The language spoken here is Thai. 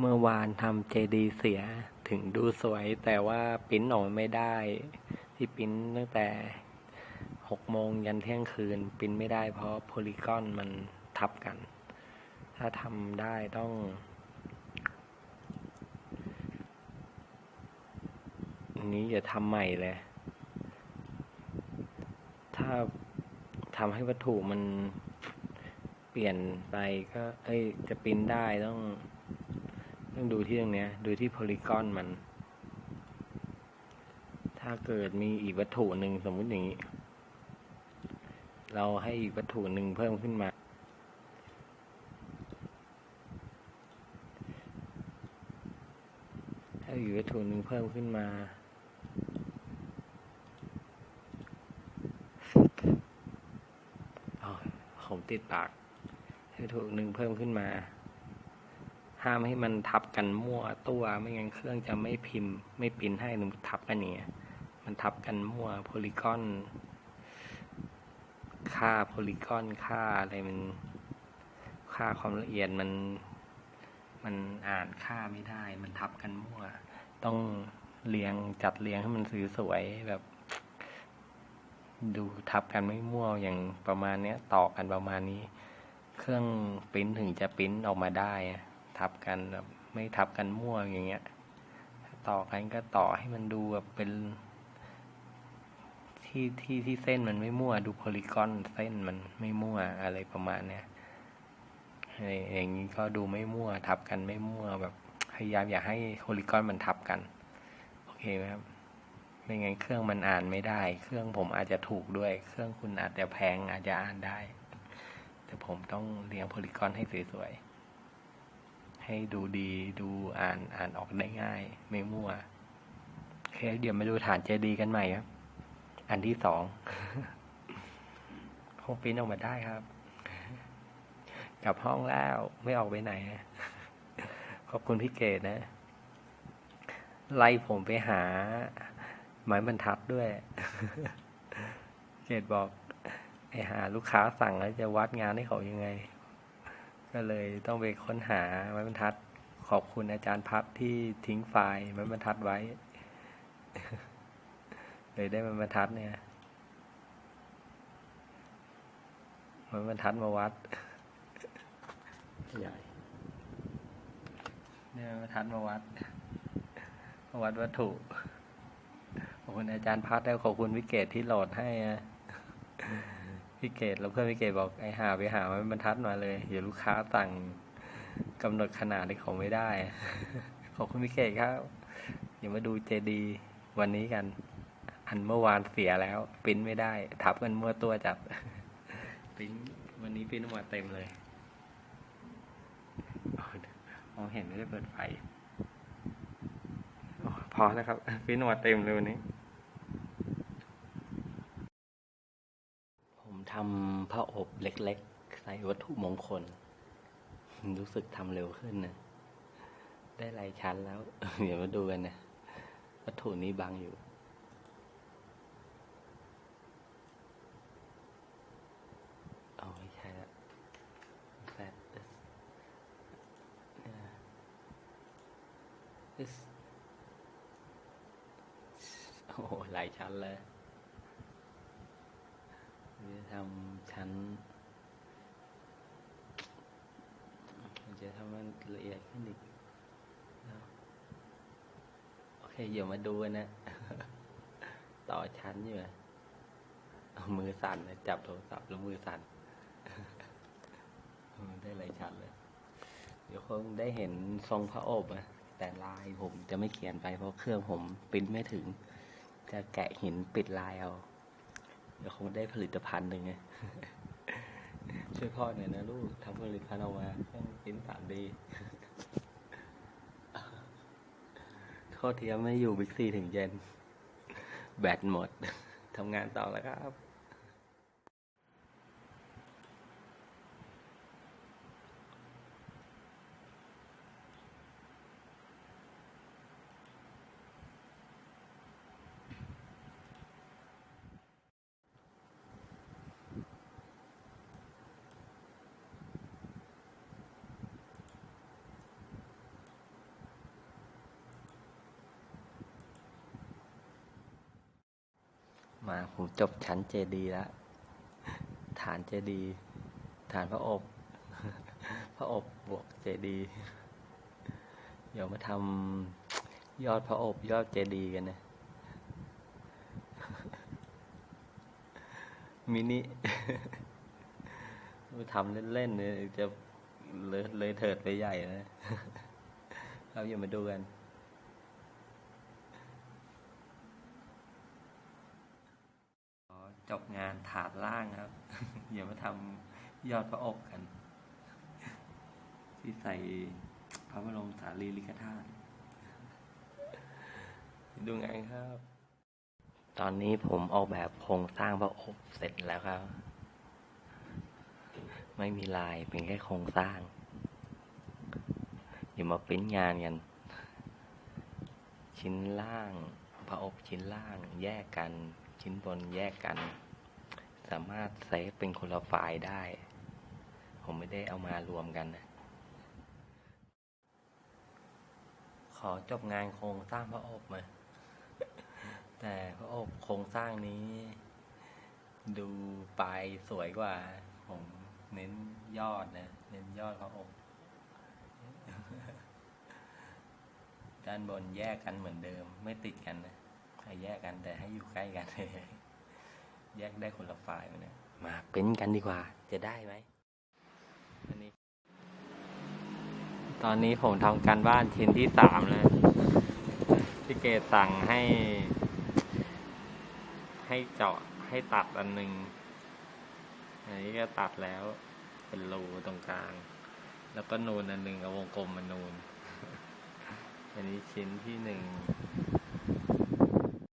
เมื่อวานทำเจดีเสียถึงดูสวย แต่ว่าปิ้นออกไม่ได้ ที่ปิ้นตั้งแต่หกโมงยันเที่ยงคืน ปิ้นไม่ได้เพราะโพลีกอนมันทับกัน ถ้าทำได้ต้องอันนี้อย่าทำใหม่เลย ถ้าทำให้วัตถุมันเปลี่ยนไปก็ เอ้ย จะปิ้นได้ต้อง ต้องดูที่ตรงเนี้ย ดูที่โพลีกอนมัน ถ้าเกิดมีอีกวัตถุหนึ่งสมมุติอย่างนี้ เราให้อีกวัตถุหนึ่งเพิ่มขึ้นมาถ้อีกวัตถุหนึ่งเพิ่มขึ้นมาอ๋อผมติดปากให้วัตถุหนึ่งเพิ่มขึ้นมา ห้ามให้มันทับกันมั่วตัวไม่งั้นเครื่องจะไม่พิมพ์ ไม่ปริ้นให้หรือทับกันเงี้ยมันทับกันมั่วโพลีกอนค่าโพลีกอนค่าอะไรมัน ค่าความละเอียดมัน มันอ่านค่าไม่ได้ มันทับกันมั่ว ต้องเรียงจัดเรียงให้มันสวยแบบ ดูทับกันไม่มั่วอย่างประมาณเนี้ยต่อกันประมาณนี้ เครื่องปริ้นถึงจะปริ้นออกมาได้ ทับกันแบบไม่ทับกันมั่วอย่างเงี้ย ต่อกันก็ต่อให้มันดูแบบเป็น ที่ที่ที่เส้นมันไม่มั่ว ดูโพลีกอนเส้นมันไม่มั่วอะไรประมาณเนี้ยอย่างนี้ก็ดูไม่มั่ว ทับกันไม่มั่วแบบพยายามอย่าให้โพลีกอนมันทับกัน โอเคไหมครับไม่งั้นเครื่องมันอ่านไม่ได้ เครื่องผมอาจจะถูกด้วย เครื่องคุณอาจจะแพงอาจจะอ่านได้ แต่ผมต้องเรียงโพลีกอนให้สวยๆ ให้ดูดีดูอ่านอ่านออกได้ง่าย ไม่มั่วโอเคเดี๋ยวมาดูฐานเจดีกันใหม่ครับ อันที่สองคงปริ้นออกมาได้ครับ กลับห้องแล้วไม่ออกไปไหนขอบคุณพี่เกดนะ ไล่ผมไปหา ไม้บรรทัดด้วย เกดบอก ไอหา ลูกค้าสั่งแล้วจะวัดงานให้เขายังไง ก็เลยต้องไปค้นหาไม้บรรทัด ขอบคุณอาจารย์พัดที่ทิ้งไฟล์ไม้บรรทัดไว้ เลยได้ไม้บรรทัดเนี่ยไม้บรรทัดมาวัดใหญ่เนี่ยไม้บรรทัดมาวัดมาวัดวัตถุขอบคุณอาจารย์พัดแล้วขอบคุณวิเกตที่โหลดให้อะ วิเกตแล้วเพื่อนวิเกตบอกไอ้หาไปหาไม้บรรทัดมาเลยเดี๋ยวลูกค้าสั่งกำหนดขนาดที่เขาไม่ได้ ขอบคุณวิเกตครับเดี๋ยวมาดูเจดีวันนี้กัน อันเมื่อวานเสียแล้วปริ้นไม่ได้ ทับกันเมั่วตัวจับปริ้นวันนี้ปริ้นออกมาเต็มเลยมองเห็นไม่ได้เปิดไฟพอแล้วครับพี่หนวดเต็มเลยวันนี้ ผม ทำผ้าอบเล็กๆ ใส่วัตถุมงคล รู้สึกทำเร็วขึ้นนะ ได้หลายชั้นแล้ว เดี๋ยวมาดูกันนะ วัตถุนี้บังอยู่เอาไม่ใช่ละแฟตเนี่ย this โอ้หลายชั้นเลย จะทำชั้นจะทำมันละเอียดขึ้นอีกโอเคเดี๋ยวมาดูกันนะ ต่อชั้นอยู่นะเอามือสั่นนะจับโทรศัพท์แล้วมือสั่นได้หลายชั้นเลย เดี๋ยวคงได้เห็นทรงพระอบอะแต่ลายผมจะไม่เขียนไปเพราะเครื่องผมปริ้นไม่ถึง จะแกะหินปิดลายเอา ดี๋ยวคงได้ผลิตภัณฑ์หนึ่งไง ช่วยพ่อหน่อยนะลูกทำผลิตภัณฑ์ออกมาเครื่องปิ้นสามดีโทษทียมไม่อยู่บิ๊กซีถึงเย็น แบตหมดทำงานต่อแล้วครับ มาผมจบชั้นเจดีแล้ว ฐานเจดี ฐานพระอบ พระอบบวกเจดี เดี๋ยวมาทำยอดพระอบยอดเจดีกันนะ มินิมาทำเล่นๆเนี่ยจะเลยเลยเถิดไปใหญ่นะ เราอย่ามาดูกัน ขอจ บงานถาดล่างครับ อย่ามาทำยอดพระอบกัน ที่ใส่พระบรมสารีริกธาตุดูไงครับ ตอนนี้ผมออกแบบโครงสร้างพระอบเสร็จแล้วครับ ไม่มีลายเป็นแค่โครงสร้างอย่ามาปิ้นงานกัน ชิ้นล่างพระอบชิ้นล่างแยกกัน ชิ้นบนแยกกัน สามารถเซฟเป็นคนละไฟล์ได้ ผมไม่ได้เอามารวมกันนะขอจบงานโครงสร้างพระอบมา แต่พระอบโครงสร้างนี้ ดูปลายสวยกว่า ผมเน้นยอดนะ เน้นยอดพระอบด้านบนแยกกันเหมือนเดิม ไม่ติดกันนะให้แยกกันแต่ให้อยู่ใกล้กัน แยกได้คนละฝ่ายนะมาเป็นกันดีกว่า จะได้ไหมอันนี้ ตอนนี้ผมทำการบ้านชิ้นที่สามแล้วพี่เกดสั่งให้ ให้เจาะให้ตัดอันหนึ่งอันนี้ก็ตัดแล้ว เป็นรูตรงกลาง แล้วก็นูนอันหนึ่งกับวงกลมมันนูน อันนี้ชิ้นที่หนึ่ง